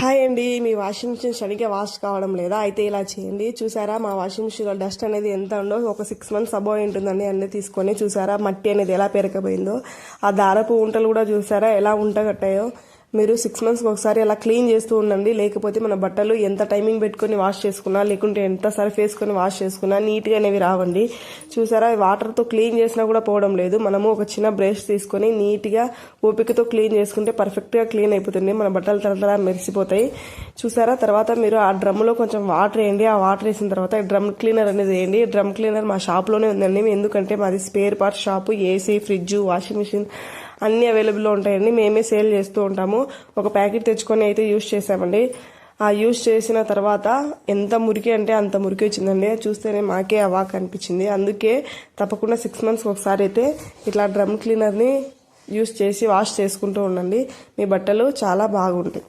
Hi అండి. మీ washing machine సరిగ్గా వాష్ కావడం లేదా? అయితే ఇలా చేయండి. చూసారా? మా వాషింగ్ మిషన్లో డస్ట్ అనేది ఎంత ఉందో ఒక సిక్స్ మంత్స్ అబో ఉంటుందండి. అన్నీ తీసుకొని చూసారా? మట్టి అనేది ఎలా పెరగబోయిందో. ఆ దారపు ఉంటలు కూడా చూసారా? ఎలా ఉంట కట్టాయో? మీరు సిక్స్ మంత్స్కి ఒకసారి అలా క్లీన్ చేస్తూ ఉండండి. లేకపోతే మన బట్టలు ఎంత టైమింగ్ పెట్టుకొని వాష్ చేసుకున్నా లేకుంటే ఎంత సర్ఫ్ వేసుకొని వాష్ చేసుకున్నా నీట్గా అనేవి రావండి. చూసారా వాటర్తో క్లీన్ చేసినా కూడా పోవడం లేదు. మనము ఒక చిన్న బ్రష్ తీసుకొని నీట్గా ఓపికతో క్లీన్ చేసుకుంటే పర్ఫెక్ట్గా క్లీన్ అయిపోతుంది. మన బట్టలు తరతర మెరిసిపోతాయి. చూసారా తర్వాత మీరు ఆ డ్రమ్లో కొంచెం వాటర్ వేయండి. ఆ వాటర్ వేసిన తర్వాత డ్రమ్ క్లీనర్ అనేది వేయండి. డ్రమ్ క్లీనర్ మా షాప్లోనే ఉందండి. ఎందుకంటే మాది spare part shop AC fridge washing machine అన్నీ అవైలబుల్లో ఉంటాయండి. మేమే సేల్ చేస్తూ ఉంటాము. ఒక ప్యాకెట్ తెచ్చుకొని అయితే యూస్ చేసామండి ఆ యూస్ చేసిన తర్వాత ఎంత మురికి అంటే అంత మురికి వచ్చిందండి. చూస్తేనే మాకే అవాక్ అనిపించింది. అందుకే తప్పకుండా సిక్స్ మంత్స్ ఒకసారి అయితే ఇట్లా డ్రమ్ క్లీనర్ని యూస్ చేసి వాష్ చేసుకుంటూ ఉండండి. మీ బట్టలు చాలా బాగుంటాయి.